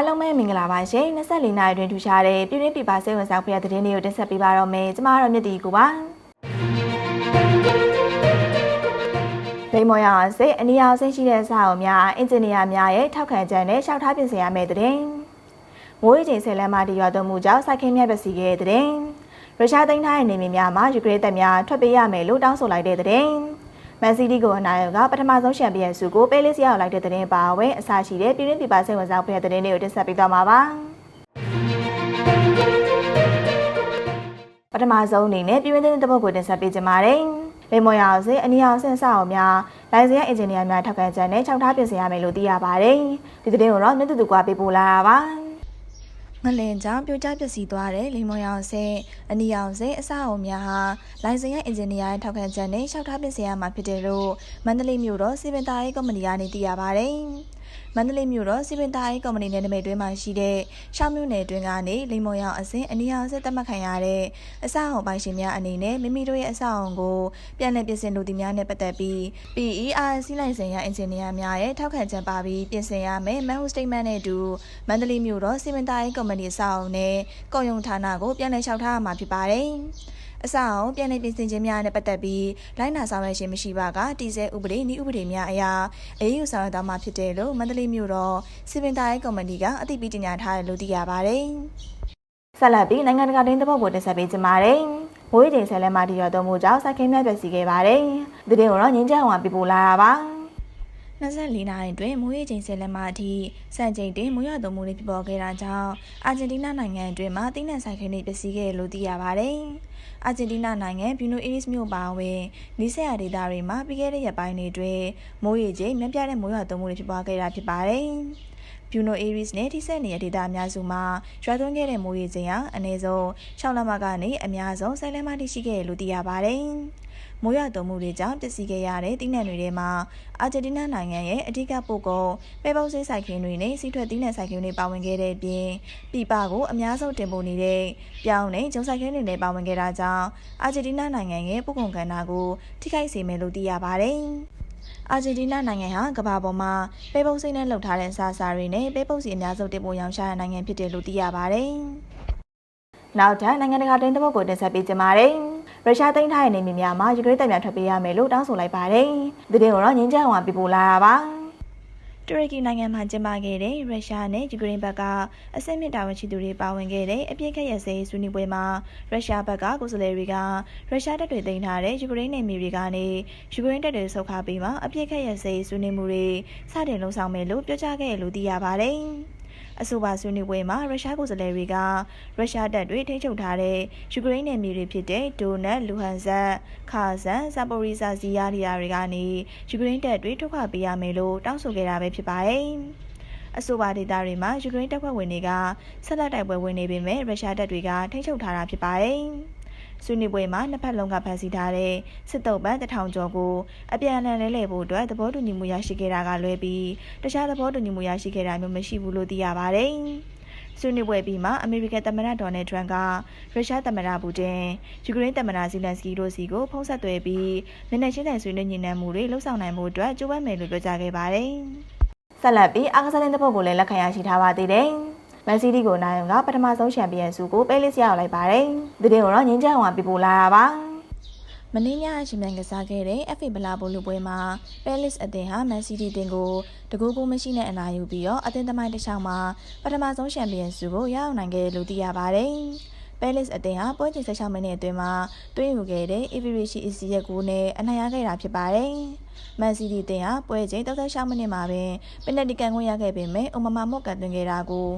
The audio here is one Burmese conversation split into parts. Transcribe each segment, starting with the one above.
အားလုံးပဲမင်္ဂလာပါရှင်24နိုင်တွင်ထူရှားတဲ့ပြည်တွင်းပြည်ပစိတ်ဝင်စားဖွယ်တဲ့သတင်းတွေကိုတင်ဆက်ပေးပါတော့မယ်ကျမတို့မြတ်တီကိုပါလိမ္မော်ရအောင်စိတ်အနီရောင်စိတ်ရှိတဲ့စာအုပ်များအင်ဂျင်နီယာများရဲ့ထောက်ခံချက်နဲ့ရှောက်ထားပြင်ဆင်ရမယ့်တဲ့မိုးရေချိန်ဆယ်လမ်းမတရွာသွန်းမှုကြောင့်စိုက်ခင်းမြတ်ပစီခဲ့တဲ့ရုရှားသိမ်းထားတဲ့နေမြေများမှာယူကရိန်းတပ်များထွက်ပေးရမယ်လို့တောင်းဆိုလိုက်တဲ့တဲ့ မန်စီးတီးကိုအနာရောကပထမဆုံးချန်ပီယံဆုကိုပဲလေးစရောက်လိုက်တဲ့တဲ့ပါဝင်အစရှိတဲ့ပြည်တွင်းပြည်ပစိတ်ဝင်စားဖွယ်တဲ့တဲ့တွေကိုတင်ဆက်ပေးသွားမှာပါပထမဆုံးအနေနဲ့ပြည်တွင်းသတင်းတပုတ်ကိုတင်ဆက်ပေးကြပါမယ်။လေမော်ရအောင်စေအနီအောင်ဆင်ဆအောင်များလိုင်စင်အင်ဂျင်နီယာများထောက်ခံချက်နဲ့ခြောက်ထားပြင်ဆင်ရမယ်လို့သိရပါတယ်။ဒီသတင်းကိုတော့မြတ်တူတူကပေးပို့လာတာပါ။ ငလင်ကြောင့်ပြိုကျပျက်စီးသွားတဲ့လိမ္မော်ရောင်စင်အနီရောင်စင်အစအုံများဟာလိုင်စင်ရဲ့အင်ဂျင်နီယာရဲ့ထောက်ခံချက်နဲ့ရှောက်ထားပစ္စည်းရမှာဖြစ်တယ်လို့မန္တလေးမြို့တော်စီပင်တာရေးကုမ္ပဏီကနေသိရပါဗျ။မန္တလေးမြို့တော်စီပင်တာရေးကုမ္ပဏီနယ်နိမိတ်တွင်းမှာရှိတဲ့ရှောင်းမြို့နယ်တွင်းကနေလိမ္မော်ရောင်အစင်အနီရောင်စင်သတ်မှတ်ခံရတဲ့အစအုံပိုင်ရှင်များအနေနဲ့မိမိတို့ရဲ့အစအုံကိုပြန်လည်ပြင်ဆင်လိုသူများနဲ့ပတ်သက်ပြီး PERC လိုင်စင်ရအင်ဂျင်နီယာများရဲ့ထောက်ခံချက်ပါပြီးပြင်ဆင်ရမယ် Manhole Statement နဲ့အတူမန္တလေးမြို့တော်စီမံတိုင်းကုမ္ပဏီအဆောက်အုံနဲ့ကုန်ယုံဌာနကိုပြန်လည်လျှောက်ထားရမှာဖြစ်ပါတယ်။ အဆောက်အုံပြန်လည်ပြင်ဆင်ခြင်းများနဲ့ပတ်သက်ပြီးလိုင်းနာဆောင်ရွက်ခြင်းမရှိပါကတည်ဆဲဥပဒေနည်းဥပဒေများအရာအရေးယူဆောင်ရွက်သွားမှာဖြစ်တယ်လို့မန္တလေးမြို့တော်စီမံတိုင်းကုမ္ပဏီကအသိပေးကြေညာထားတယ်လို့သိရပါတယ်။ဆက်လက်ပြီးနိုင်ငံတကာတင်းသဘောကိုတင်ဆက်ပေးကြပါမယ်။မိုးရေချိန်ဆယ်လမ်းမတရွာသွန်းမှုကြောင့်စိုက်ခင်းမြတ်ပျက်စီးခဲ့ပါတယ်။ဒီတင်ကိုတော့ငင်းချအောင်ပြပို့လာတာပါ။ 24နာရီတွင်မိုးရေချိန်ဆယ်လက်မအထိစံချိန်တင်မိုးရွာသွန်းမှုတွေဖြစ်ပေါ်ခဲ့တာကြောင့်အာဂျင်တီးနားနိုင်ငံအတွင်းမှာတိနက်ဆိုင်ခင်းတွေပျက်စီးခဲ့တယ်လို့သိရပါတယ်။အာဂျင်တီးနားနိုင်ငံဘျူနိုအေးရစ်မြို့ပါဝင်နီးစပ်ရာဒေသတွေမှာပြီးခဲ့တဲ့ရက်ပိုင်းတွေအတွင်းမိုးရေချိန်မြင့်ပြတဲ့မိုးရွာသွန်းမှုတွေဖြစ်ပေါ်ခဲ့တာဖြစ်ပါတယ်။ ဘျူနိုအေးရီစ်နဲ့ထိစပ်နေတဲ့ဒေသအများစုမှာရွာသွန်းခဲ့တဲ့မိုးရေချိန်ဟာအနည်းဆုံး6လမကနေအများဆုံး10လမတိရှိခဲ့တယ်လို့သိရပါတယ်။မိုးရွာသွန်းမှုတွေကြောင့်ပျက်စီးခဲ့ရတဲ့တိနက်တွေထဲမှာအာဂျင်တီးနားနိုင်ငံရဲ့အဓိကပို့ကုန်ပဲပုတ်ဆေးဆိုင်ခင်းတွေနဲ့စီးထွက်တိနက်ဆိုင်ခင်းတွေပါဝင်ခဲ့တဲ့အပြင်ပြည်ပကိုအများဆုံးတင်ပို့နေတဲ့ပြောင်းနဲ့ဂျုံဆိုင်ခင်းတွေလည်းပါဝင်ခဲ့တာကြောင့်အာဂျင်တီးနားနိုင်ငံရဲ့ပို့ကုန်ကဏ္ဍကိုထိခိုက်စေမယ်လို့သိရပါတယ်။ အာဂျင်တီးနားနိုင်ငံဟာကမ္ဘာပေါ်မှာပဲပုတ်စိမ့်နဲ့လှုပ်ထားတဲ့အစားအစာတွေနဲ့ပဲပုတ်စီအများဆုံးတင်ပို့ရောင်းချတဲ့နိုင်ငံဖြစ်တယ်လို့သိရပါတယ်။နောက်ထပ်နိုင်ငံတကာတင်းသဘောကိုတင်ဆက်ပေးကြပါမယ်။ရုရှားသိမ်းထားတဲ့နေမြေများမှာယူကရိန်းတပ်များထွက်ပေးရမယ်လို့တောင်းဆိုလိုက်ပါတယ်။ဒီတင်ကိုတော့ငင်းချအောင်ပြပို့လာတာပါ။ တူရကီနိုင်ငံမှာကျင်းပခဲ့တဲ့ရုရှားနဲ့ယူကရိန်းဘက်ကအဆင့်မြင့်တာဝန်ရှိသူတွေပါဝင်ခဲ့တဲ့အပြစ်ခတ်ရစဲဆွေးနွေးပွဲမှာရုရှားဘက်ကကိုယ်စားလှယ်တွေကရုရှားတပ်တွေသိမ်းထားတဲ့ယူကရိန်းနယ်မြေတွေကနေယူကရိန်းတပ်တွေဆုတ်ခါပြီးမှအပြစ်ခတ်ရစဲဆွေးနွေးမှုတွေစတင်လှုံ့ဆော်မယ်လို့ပြောကြားခဲ့တယ်လို့သိရပါတယ်။ အဆိုပါဆွေးနွေးပွဲမှာရုရှားကိုယ်စားလှယ်တွေကရုရှားတပ်တွေထိန်းချုပ်ထားတဲ့ယူကရိန်းနယ်မြေတွေဖြစ်တဲ့ဒိုနက်၊လူဟန်ဇတ်၊ခါဆန်၊ဇာပိုရီဇာဇီယာရီယာတွေကနေယူကရိန်းတပ်တွေထုတ်ခွာပေးရမယ်လို့တောင်းဆိုခဲ့တာပဲဖြစ်ပါတယ်။အဆိုပါဒေသတွေမှာယူကရိန်းတပ်ဖွဲ့ဝင်တွေကဆက်လက်တိုက်ပွဲဝင်နေပေမဲ့ရုရှားတပ်တွေကထိန်းချုပ်ထားတာဖြစ်ပါတယ်။ ဆွေးနွေးပွဲမှာနှစ်ဖက်လုံးကဖန်ဆီးထားတဲ့စစ်တုပ်ပန်းတထောင်ကျော်ကိုအပြန်အလှန်လဲလှယ်ဖို့အတွက်သဘောတူညီမှုရရှိခဲ့တာကလွဲပြီးတခြားသဘောတူညီမှုရရှိခဲ့တာမျိုးမရှိဘူးလို့သိရပါတယ်။ဆွေးနွေးပွဲပြီးမှအမေရိကန်သမ္မတဒေါ်နယ်ထရန့်ကရုရှားသမ္မတပူတင်ယူကရိန်းသမ္မတဇီလန်စကီတို့စီကိုဖုံးဆက်သွဲပြီးမျက်နှာချင်းဆိုင်ဆွေးနွေးညှိနှိုင်းမှုတွေလှုပ်ဆောင်နိုင်မှုအတွက်ကြိုးပမ်းမယ်လို့ပြောကြားခဲ့ပါတယ်။ဆက်လက်ပြီးအားကစားတဲ့ဖို့ကိုလည်းလက်ခံရရှိထားပါသေးတယ်။ မန်စီးတီးကိုနိုင်ကပထမဆုံးချန်ပီယံဆုကိုပဲလေးစရောက်လိုက်ပါတယ်။ဒီတင်ကိုတော့ငင်းချအောင်ပြပို့လာတာပါ။မနေ့ညအချိန်မြန်ကစားခဲ့တဲ့ FA ဗလာဘိုလူပွဲမှာပဲလစ်အသင်းဟာမန်စီးတီးတင်ကိုတကူကူမရှိနဲ့အနာယူပြီးတော့အသင်းသမိုင်းတစ်ချောင်းမှာပထမဆုံးချန်ပီယံဆုကိုရအောင်နိုင်ခဲ့တယ်လို့သိရပါတယ်။ပဲလစ်အသင်းဟာပွဲချိန်16မိနစ်အတွင်းမှာတွင်းယူခဲ့တဲ့ Iverishi Isi ရဲ့ဂိုးနဲ့အနိုင်ရခဲ့တာဖြစ်ပါတယ်။မန်စီးတီးတင်ဟာပွဲချိန်36မိနစ်မှာပင်ပင်နတီကန်ခွင့်ရခဲ့ပေမဲ့အိုမမာမော့ကန်သွင်းခဲ့တာကို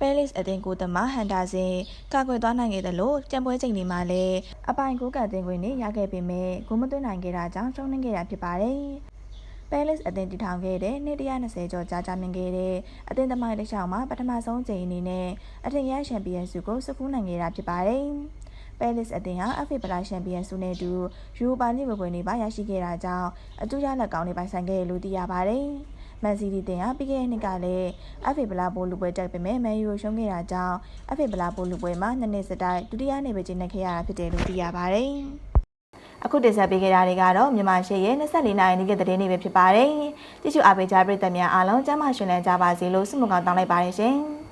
ပဲလစ်အသင်းကိုတမဟန်တာစင်ကာကွယ်သွားနိုင်ခဲ့တယ်လို့ကြံပွဲချိန်ဒီမှာလည်းအပိုင်ကိုကတင်ခွင့်နဲ့ရခဲ့ပေမဲ့ဂိုးမသွင်းနိုင်ခဲ့တာကြောင့်ရှုံးနိမ့်ခဲ့တာဖြစ်ပါတယ်။ပဲလစ်အသင်းတည်ထောင်ခဲ့တဲ့နှစ်120ကျော်ကြာကြာမြင့်ခဲ့တဲ့အသင်းသမိုင်းတစ်လျှောက်မှာပထမဆုံးချိန်အနေနဲ့အထင်ရချန်ပီယံဆုကိုစကူးနိုင်ခဲ့တာဖြစ်ပါတယ်။ပဲလစ်အသင်းဟာအဖေဗလာချန်ပီယံဆုနဲ့အတူယူရိုပါလိဝယ်နေပါရရှိခဲ့တာကြောင့်အတူရလက်ကောင်းတွေပိုင်ဆိုင်ခဲ့လို့သိရပါတယ်။ မန်စီးတီးတင်ဟာပြီးခဲ့တဲ့နှစ်ကလည်း FA ဗလာဘိုလူပွဲတိုက်ပေမဲ့မန်ယူကိုရှုံးခဲ့တာကြောင့် FA ဗလာဘိုလူပွဲမှာနှစ်နှစ်စတိုက်ဒုတိယနေပဲကျင်းနေခဲ့ရတာဖြစ်တယ်လို့သိရပါတယ်။အခုတင်ဆက်ပေးခဲ့တာတွေကတော့မြန်မာရှေ့ရဲ့24နိုင်နေ့ကသတင်းတွေပဲဖြစ်ပါတယ်။ကြည့်ရှုအားပေးကြပရိသတ်များအားလုံးကျမ်းမာရှင်လန်းကြပါစေလို့ဆုမကောင်းတောင်းလိုက်ပါတယ်ရှင်။